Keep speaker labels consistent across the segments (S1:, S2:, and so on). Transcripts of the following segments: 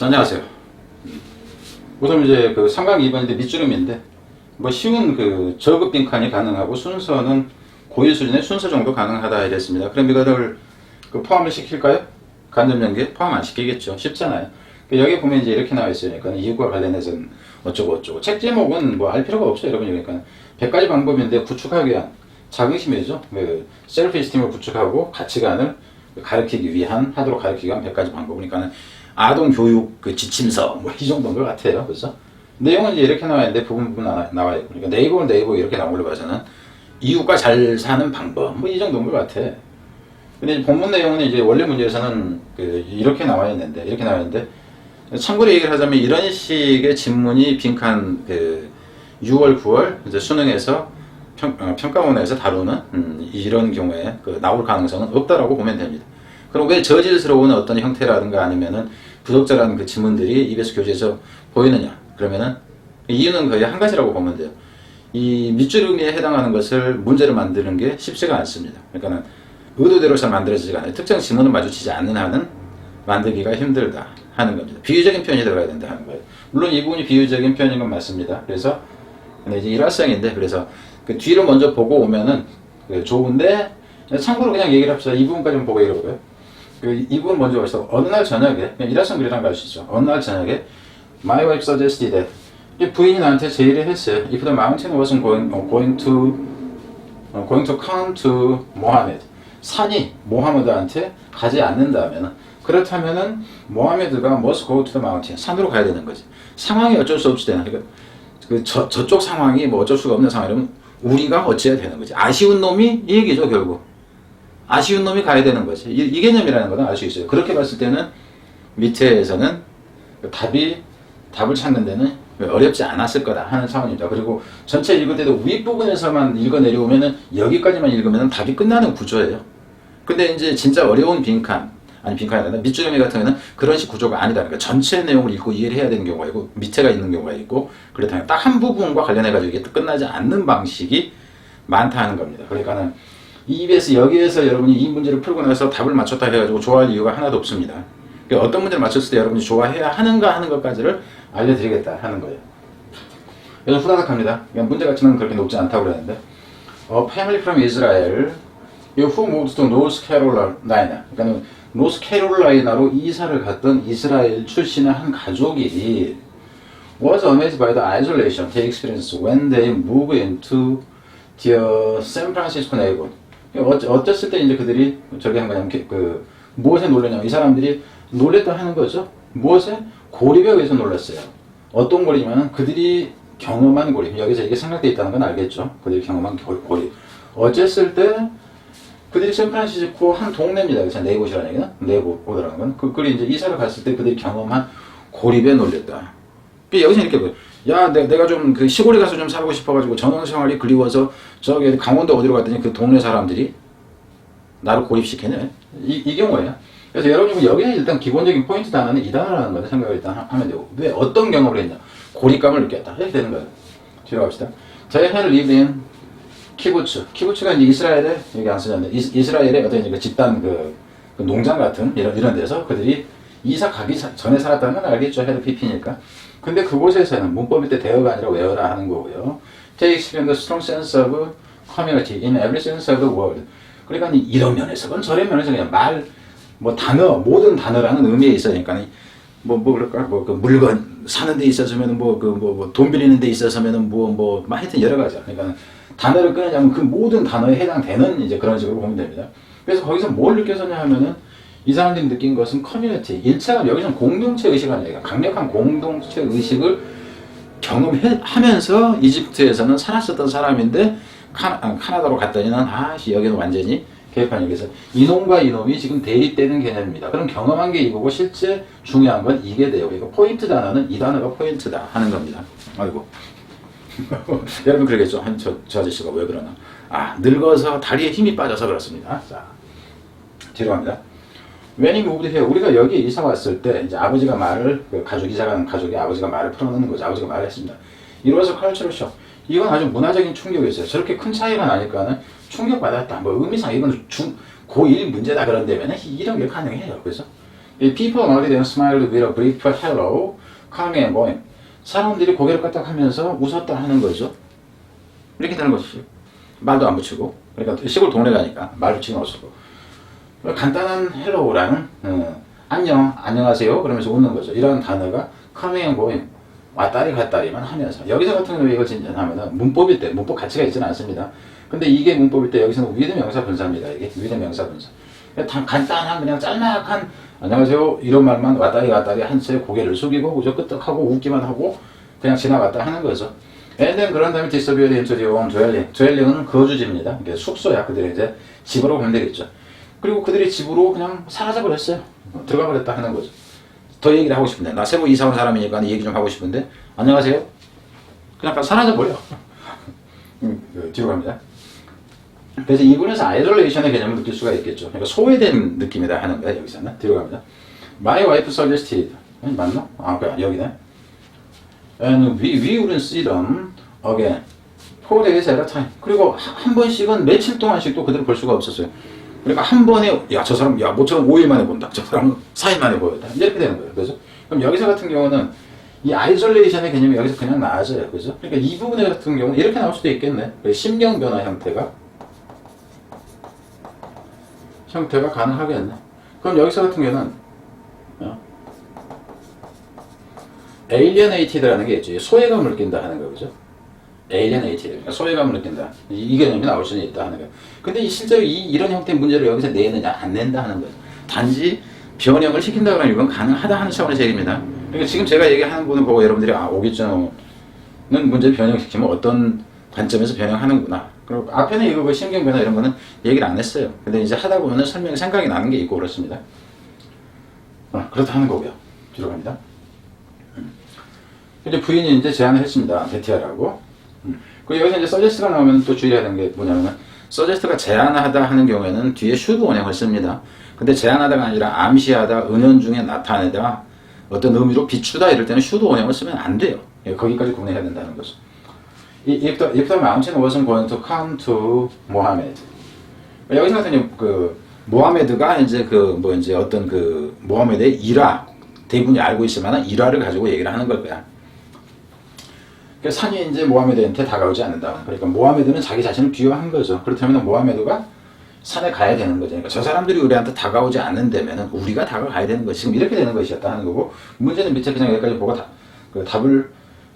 S1: 안녕하세요. 우선 이제 그 3강 2번인데 밑주름인데 뭐 쉬운 그 저급 빈칸이 가능하고 순서는 고일 수준의 순서 정도 가능하다 이랬습니다. 그럼 이거를 그 포함을 시킬까요? 간접 연계 포함 안 시키겠죠. 쉽잖아요. 그 여기 보면 이제 이렇게 나와 있으니까 이유과 관련해서는 어쩌고 어쩌고 책 제목은 뭐 알 필요가 없어요, 여러분. 그러니까 100가지 방법인데 구축하기 위한 자긍심이죠. 그 셀프 이스팀을 구축하고 가치관을 가르치기 위한 하도록 가르치기 위한 100가지 방법. 그러니까는 아동 교육 그 지침서 뭐 이 정도인 것 같아요. 그래서 내용은 이제 이렇게 나와 있는데 부분 부분 나와, 있고 그러니까 네이버 네이버 이렇게 나온 걸로 봐서는 이웃과 잘 사는 방법 뭐 이 정도인 것 같아. 근데 본문 내용은 이제 원래 문제에서는 그 이렇게 나와 있는데 이렇게 나와 있는데 참고로 얘기를 하자면 이런 식의 질문이 빈칸 그 6월 9월 이제 수능에서 평, 어, 평가원에서 다루는 음, 이런 경우에 그 나올 가능성은 없다라고 보면 됩니다. 그럼 왜 저질스러운 어떤 형태라든가 아니면은 부적절한 그 질문들이 입에서 교재에서 보이느냐? 그러면은 이유는 거의 한 가지라고 보면 돼요. 이 밑주름에 해당하는 것을 문제를 만드는 게 쉽지가 않습니다. 그러니까는 의도대로 잘 만들어지지가 않아요. 특정 지문을 마주치지 않는 한은 만들기가 힘들다 하는 겁니다. 비유적인 표현이 들어가야 된다 하는 거예요. 물론 이 부분이 비유적인 표현인 건 맞습니다. 그래서 이제 일화성인데 그래서 그 뒤를 먼저 보고 오면은 그 좋은데 참고로 그냥 얘기를 합시다. 이 부분까지만 보고 얘기해 볼까요? 그이 부분 먼저 보시죠. 어느 날 저녁에 그리란 거 아시죠? 어느 날 저녁에 My wife suggested that 이 부인이 나한테 제의를 했어요. If the mountain wasn't going, uh, going to 어, going to come to Mohammed. 산이 모하메드한테 가지 않는다면 그렇다면은 모하메드가 must go to the mountain. 산으로 가야 되는 거지. 상황이 어쩔 수 없이 되는. 그러니까 그 저, 저쪽 상황이 뭐 어쩔 수가 없는 상황이라면 우리가 어찌해야 되는 거지. 아쉬운 놈이 이 얘기죠, 결국. 아쉬운 놈이 가야 되는 거지. 이, 이 개념이라는 거는 알 수 있어요. 그렇게 봤을 때는 밑에서는 답이 답을 찾는 데는 어렵지 않았을 거다 하는 상황입니다. 그리고 전체 읽을 때도 윗부분에서만 읽어 내려오면은 여기까지만 읽으면 답이 끝나는 구조예요. 근데 이제 진짜 어려운 빈칸, 아니 빈칸이 아니라 밑줄음이 같은 경우는 그런 식 구조가 아니다. 그러니까 전체 내용을 읽고 이해를 해야 되는 경우가 있고 밑에가 있는 경우가 있고 그렇다면 딱 한 부분과 관련해 가지고 이게 끝나지 않는 방식이 많다는 겁니다. 그러니까는 EBS 여기에서 여러분이 이 문제를 풀고 나서 답을 맞췄다 해가지고 좋아할 이유가 하나도 없습니다. 그러니까 어떤 문제를 맞췄을 때 여러분이 좋아해야 하는가 하는 것까지를 알려드리겠다 하는 거예요. 그래서 후다닥 합니다. 그러니까 문제 가치는 그렇게 높지 않다고 그랬는데 어, family from Israel who moved to North Carolina 그러니까 노스 캐롤라이나로 이사를 갔던 이스라엘 출신의 한 가족이 was amazed by the isolation they experienced when they moved into the San Francisco neighborhood. 어쨌을 때 이제 그들이 저기 한 거냐면 그- 그 무엇에 놀랐냐면 이 사람들이 놀랬다 하는 거죠. 무엇에? 고립에 의해서 놀랐어요. 어떤 고립이냐면 그들이 경험한 고립. 여기서 이게 생략되어 있다는 건 알겠죠. 그들이 경험한 고- 고립. 어쨌을 때 그들이 샌프란시스코 한 동네입니다. 그래서 네이봇이라는 얘기는 네이봇이라는 건 그, 그들이 이제 이사를 갔을 때 그들이 경험한 고립에 놀렸다. 그 여기서 이렇게 보여. 야, 내, 내가 좀 그 시골에 가서 좀 살고 싶어가지고 전원 생활이 그리워서 저기 강원도 어디로 갔더니 그 동네 사람들이 나를 고립시키네. 이, 이 경우에요. 그래서 여러분이 여기에 일단 기본적인 포인트 단어는 이 단어라는 거를 생각을 일단 하- 하면 되고 왜 어떤 경험을 했냐 고립감을 느꼈다 이렇게 되는 거예요. 뒤로 갑시다. They had lived 키부츠. 키부츠가 이스라엘에 여기 안 쓰는데 이- 이스라엘의 어떤 그 집단 그, 그 농장 같은 이런 이런 데서 그들이 이사 가기 사- 전에 살았다는 건 알겠죠. 헤드 PP니까. 근데 그곳에서는 문법일 때 대어가 아니라 외어라 하는 거고요. They experienced a strong sense of community in every sense of the word. 그러니까 이런 면에서건 저런 면에서 그냥 말, 뭐 단어, 모든 단어라는 의미에 있으니까 뭐, 뭐, 그럴까, 뭐, 그 물건 사는 데 있어서면 뭐, 그, 뭐, 뭐, 돈 빌리는 데 있어서면은 뭐, 뭐, 뭐 하여튼 여러 가지. 그러니까 단어를 끊으자면 그 모든 단어에 해당되는 이제 그런 식으로 보면 됩니다. 그래서 거기서 뭘 느꼈었냐 하면은 이 사람들이 느낀 것은 커뮤니티, 일체감, 여기서는 공동체 의식을 얘기가 강력한 공동체 의식을 경험하면서 이집트에서는 살았었던 사람인데 카, 아, 카나다로 갔더니는 아씨 여기는 완전히 개판 여기서 이놈과 이놈이 지금 대립되는 개념입니다. 그럼 경험한 게 이거고 실제 중요한 건 이게 돼요. 이거 포인트 단어는 이 단어가 포인트다 하는 겁니다. 아이고 여러분 그러겠죠. 한 저, 저 아저씨가 왜 그러나? 아 늙어서 다리에 힘이 빠져서 그렇습니다. 자 뒤로 갑니다. Moved here, 우리가 여기 이사 왔을 때 이제 아버지가 말을 그 가족 이사 가는 가족이 아버지가 말을 풀어놓는 거죠. 아버지가 말을 했습니다. 이로서 컬처럴 쇼. 이건 아주 문화적인 충격이었어요. 저렇게 큰 차이가 나니까는 충격받았다. 뭐 의미상 이건 중 고1 문제다 그런다면 이런 게 가능해요. 그래서 이 people nodded and smiled with a brief hello, coming and going. 사람들이 고개를 까딱하면서 웃었다 하는 거죠. 이렇게 되는 것이죠. 말도 안 붙이고. 그러니까 시골 동네 가니까 말 붙이는 없고. 간단한 헬로우랑 어, 안녕, 안녕하세요 그러면서 웃는 거죠. 이런 단어가 and going 왔다리 갔다리만 하면서 여기서 같은 경우에 이걸 진전하면은 문법일 때 문법 가치가 있지는 않습니다. 근데 이게 문법일 때 여기서는 위드 명사 분사입니다. 이게 위드 명사 분사. 단- 간단한 그냥 짤막한 안녕하세요 이런 말만 왔다리 갔다리 한채 고개를 숙이고 그저 끄떡하고 웃기만 하고 그냥 지나갔다 하는 거죠. Then 그런 다음에 the own dwelling. dwelling은 거주지입니다. 이게 숙소야. 그들이 이제 집으로 가면 되겠죠. 그리고 그들이 집으로 그냥 사라져 버렸어요. 들어가 버렸다 하는 거죠. 더 얘기를 하고 싶은데 나 세부 이사 온 사람이니까 얘기 좀 하고 싶은데 안녕하세요. 그냥 딱 사라져 버려. 음, 그 뒤로 갑니다. 그래서 이분에서 아이돌레이션의 개념을 느낄 수가 있겠죠. 그러니까 소외된 느낌이다 하는 거야 여기서는 뒤로 갑니다. My wife suggested 음, 맞나? 아 그래 여기네. And we, we wouldn't see them again. Four days at a time. 그리고 한- 한 번씩은 며칠 동안씩도 그들을 볼 수가 없었어요. 그러니까 한 번에 야 저 사람 야 모처럼 5일 만에 본다. 저 사람은 4일 만에 보였다. 이렇게 되는 거예요. 그죠? 그럼 여기서 같은 경우는 이 아이솔레이션의 개념이 여기서 그냥 나아져요. 그죠? 그러니까 이 부분에 같은 경우는 이렇게 나올 수도 있겠네. 그 심경 변화 형태가 형태가 가능하겠네. 그럼 여기서 같은 경우는 어? alienated라는 게 있죠. 소외감을 느낀다 하는 거죠. Alienated, 그러니까 소외감을 느낀다. 이, 이 개념이 나올 수는 있다 하는 거예요. 근데 이 실제로 이, 이런 형태의 문제를 여기서 내느냐, 안 낸다 하는 거예요. 단지 변형을 시킨다 그러면 이건 가능하다 하는 차원에서 얘기입니다. 그러니까 지금 제가 얘기하는 부분을 보고 여러분들이 아, 오기전은 문제를 변형시키면 어떤 관점에서 변형하는구나. 그리고 앞에는 이거 그 신경 변화 이런 거는 얘기를 안 했어요. 근데 이제 하다 보면 설명이 생각이 나는 게 있고 그렇습니다. 어, 그렇다 하는 거고요. 뒤로 갑니다. 음. 이제 부인이 이제 제안을 했습니다. 베티아라고. 음. 그리고 여기서 이제 서제스트가 나오면 또 주의해야 되는 게 뭐냐면 서제스트가 제안하다 하는 경우에는 뒤에 슈드 원형을 씁니다. 근데 제안하다가 아니라 암시하다, 은연중에 나타내다, 어떤 의미로 비추다 이럴 때는 슈드 원형을 쓰면 안 돼요. 예, 거기까지 구분해야 된다는 거죠. 이- If the, if the mountain wasn't going to come to Mohammed. 여기서 같은 그 모하메드가 이제 그 뭐 이제 어떤 그 모하메드의 일화 대부분이 알고 있을 만한 일화를 가지고 얘기를 하는 걸 거야. 그 산이 이제 모하메드한테 다가오지 않는다. 그러니까 모하메드는 자기 자신을 비유한 거죠. 그렇다면 모하메드가 산에 가야 되는 거죠. 그러니까 저 사람들이 우리한테 다가오지 않는다면 우리가 다가가야 되는 것이 지금 이렇게 되는 것이었다 하는 거고 문제는 밑에 그냥 여기까지 보고 다, 그 답을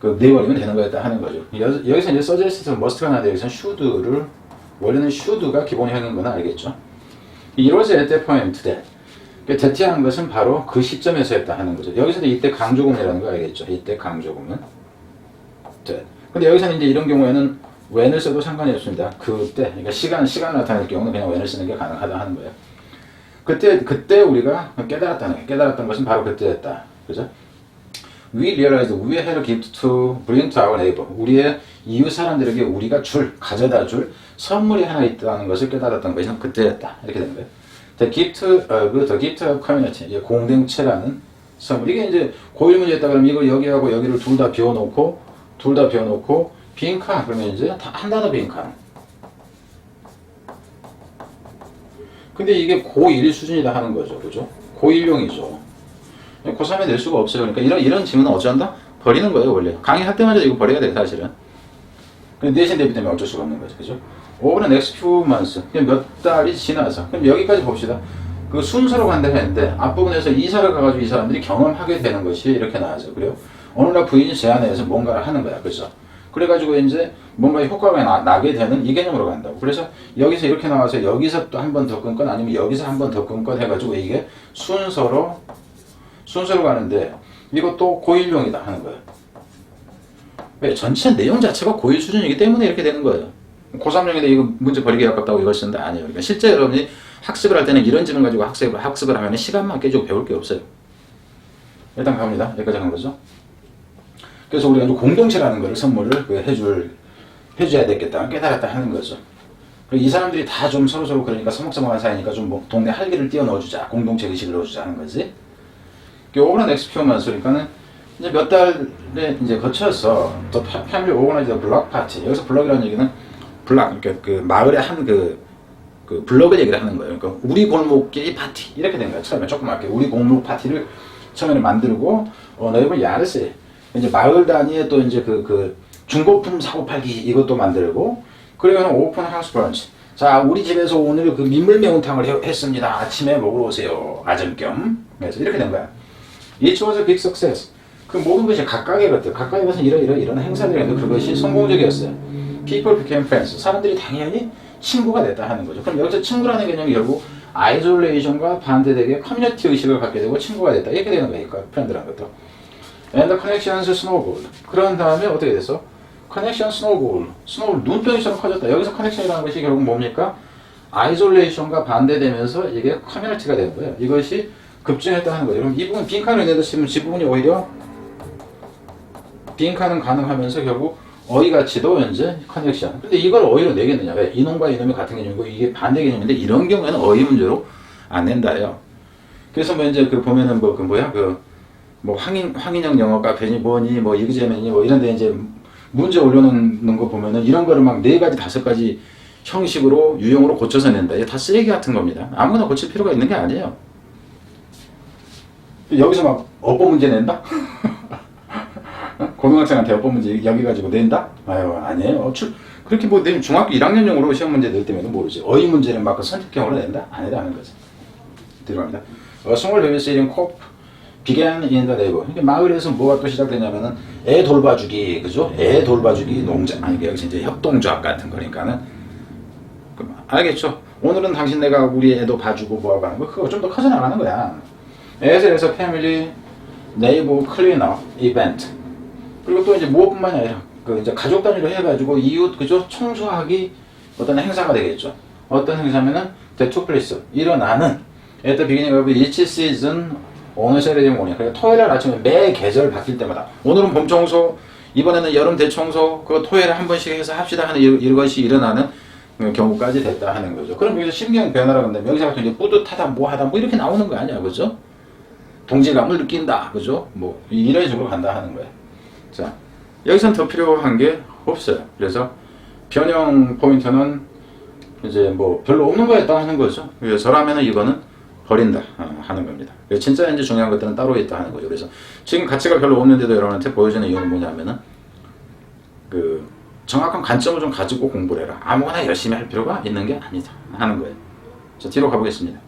S1: 그 내버리면 되는 거였다 하는 거죠. 여, 여기서 이제 서제스트 머스트가 나는데 여기서 should를 원래는 should가 기본형인 건 알겠죠. Was at that point that 그 대티하는 것은 바로 그 시점에서였다 하는 거죠. 여기서도 이때 강조금이라는 거 알겠죠. 이때 강조금은 네. 근데 여기서는 이제 이런 경우에는 when을 써도 상관이 없습니다. 그때, 그러니까 시간, 시간을 나타낼 경우는 그냥 when을 쓰는 게 가능하다 하는 거예요. 그때, 그때 우리가 깨달았다는 게, 깨달았던 것은 바로 그때였다. 그죠? We realized we had a gift to bring to our neighbor. 우리의 이웃 사람들에게 우리가 줄, 가져다 줄 선물이 하나 있다는 것을 깨달았던 것이 그때였다. 이렇게 되는 거예요. The gift, 어, 그 the gift of community, 공동체라는 선물. 이게 이제 고일 문제였다 그러면 이걸 여기하고 여기를 둘 다 비워놓고, 둘 다 비워놓고, 빈칸, 그러면 이제 다- 한 단어 빈칸. 근데 이게 고1 수준이다 하는 거죠. 그죠? 고1용이죠. 고3에 낼 수가 없어요. 그러니까 이런, 이런 질문은 어쩐다? 버리는 거예요, 원래. 강의할 때마다 이거 버려야 돼, 사실은. 근데 내신 대비 때문에 어쩔 수가 없는 거죠. 그죠? over the next few months. 그냥 몇 달이 지나서. 그럼 여기까지 봅시다. 그 순서로 간다 했는데, 앞부분에서 이사를 가가지고 이 사람들이 경험하게 되는 것이 이렇게 나와죠. 그래요? 어느 날 부인이 제안해서 뭔가를 하는 거야. 그죠? 그래가지고 이제 뭔가 효과가 나, 나게 되는 이 개념으로 간다고. 그래서 여기서 이렇게 나와서 여기서 또 한 번 더 끊건 아니면 여기서 한 번 더 끊건 해가지고 이게 순서로 순서로 가는데 이것도 고일용이다 하는 거예요. 왜? 전체 내용 자체가 고일 수준이기 때문에 이렇게 되는 거예요. 고3용인데 이거 문제 버리기 아깝다고 이걸 쓴다? 아니에요. 그러니까 실제 여러분이 학습을 할 때는 이런 질문 가지고 학습을, 학습을 하면 시간만 깨지고 배울 게 없어요. 일단 갑니다. 여기까지 간 거죠. 그래서 우리가 공동체라는 거를 선물을 그 해줄, 해줘야 되겠다. 깨달았다 하는 거죠. 이 사람들이 다 좀 서로서로 그러니까 서먹서먹한 사이니까 좀 뭐 동네 할기를 띄워 넣어주자. 공동체 의식을 넣어주자 하는 거지. 오그란 엑스피어만 그러니까는 이제 몇 달에 이제 거쳐서 또 패밀리 오그나이저 블럭 파티 여기서 블럭이라는 얘기는 블락 그러니까 그 마을의 한그 그 블로그 얘기를 하는 거예요. 그러니까 우리 골목길 파티 이렇게 된 거야. 처음에 조그맣게 우리 골목 파티를 처음에 만들고 어 너희들 야르세 이제 마을 단위에 또 이제 그 그 중고품 사고 팔기 이것도 만들고 그리고 오픈 하우스 브런치. 자 우리 집에서 오늘 그 민물 매운탕을 해- 했습니다. 아침에 먹으러 오세요. 아점겸. 그래서 이렇게 된 거야. It was a big success. 그 모든 것이 각각의 것들, 각각의 것은 이런 이런 이런 행사들이 있는데 그것이 성공적이었어요. People became friends. 사람들이 당연히 친구가 됐다 하는 거죠. 그럼 여기서 친구라는 개념이 결국 아이솔레이션과 반대되게 커뮤니티 의식을 갖게 되고 친구가 됐다. 이렇게 되는 거니까 프렌드라는 것도. And the connections snowballed. 그런 다음에 어떻게 됐어? 커넥션 스노우볼. 스노우볼 눈병이처럼 커졌다. 여기서 커넥션이라는 것이 결국 뭡니까? 아이솔레이션과 반대되면서 이게 커뮤니티가 되는 거예요. 이것이 급증했다 하는 거예요. 이 부분 빈칸을 내다 치면 이 부분이 오히려 빈칸은 가능하면서 결국 어휘가치도 현재 커넥션. 근데 이걸 어휘로 내겠느냐? 왜? 이놈과 이놈이 같은 개념이고 이게 반대 개념인데 이런 경우에는 어휘 문제로 안 낸다요. 그래서 뭐 이제 그 보면은 뭐 그 뭐야 그 뭐 황인 황인영 영어 카페니 뭐니 뭐 이그제맨이 뭐 이런데 이제 문제 올려놓는 거 보면은 이런 거를 막 네 가지 다섯 가지 형식으로 유형으로 고쳐서 낸다. 이게 다 쓰레기 같은 겁니다. 아무거나 고칠 필요가 있는 게 아니에요. 여기서 막 어법 문제 낸다? 고등학생한테 어법 문제 여기 가지고 낸다? 아유 아니에요. 출 그렇게 뭐 내- 중학교 1학년용으로 시험 문제 낼 때면 모르지. 어휘 문제는 막그 선택형으로 낸다? 아니라는 거지. 들어갑니다. A small babysitting in the neighborhood. 이게 마을에서 뭐가 또 시작되냐면은 애 돌봐주기, 그죠? 애 돌봐주기 농장, 아니 여기서 이제 협동조합 같은 거니까는 그, 알겠죠? 오늘은 당신 내가 우리 애도 봐주고 뭐하고 하는 거 그거 좀 더 커져 나가는 거야. 에스에서 패밀리 네이버 클리너 이벤트 그리고 또 이제 무엇뿐만이 아니라 그 이제 가족 단위로 해가지고 이웃 그죠 청소하기 어떤 행사가 되겠죠. 어떤 행사면은 대투플리스 일어나는 at the beginning of each season 어느 세레디 모닝 그러니까 토요일 날 아침에 매 계절 바뀔 때마다 오늘은 봄 청소 이번에는 여름 대청소 그 토요일에 한 번씩 해서 합시다 하는 이- 이것이 일어나는 그 경우까지 됐다 하는 거죠. 그럼 여기서 심경 변화라고 하는데 여기서 같은 이제 뿌듯하다 뭐하다 뭐 이렇게 나오는 거 아니야 그죠? 동질감을 느낀다 그죠? 뭐 이런 식으로 간다 하는 거예요. 자 여기선 더 필요한 게 없어요. 그래서 변형 포인트는 이제 뭐 별로 없는 거였다 하는 거죠. 그래서 저라면은 이거는 버린다 어, 하는 겁니다. 진짜 이제 중요한 것들은 따로 있다 하는 거죠. 그래서 지금 가치가 별로 없는데도 여러분한테 보여주는 이유는 뭐냐면은 그 정확한 관점을 좀 가지고 공부를 해라. 아무거나 열심히 할 필요가 있는 게 아니다 하는 거예요. 자 뒤로 가보겠습니다.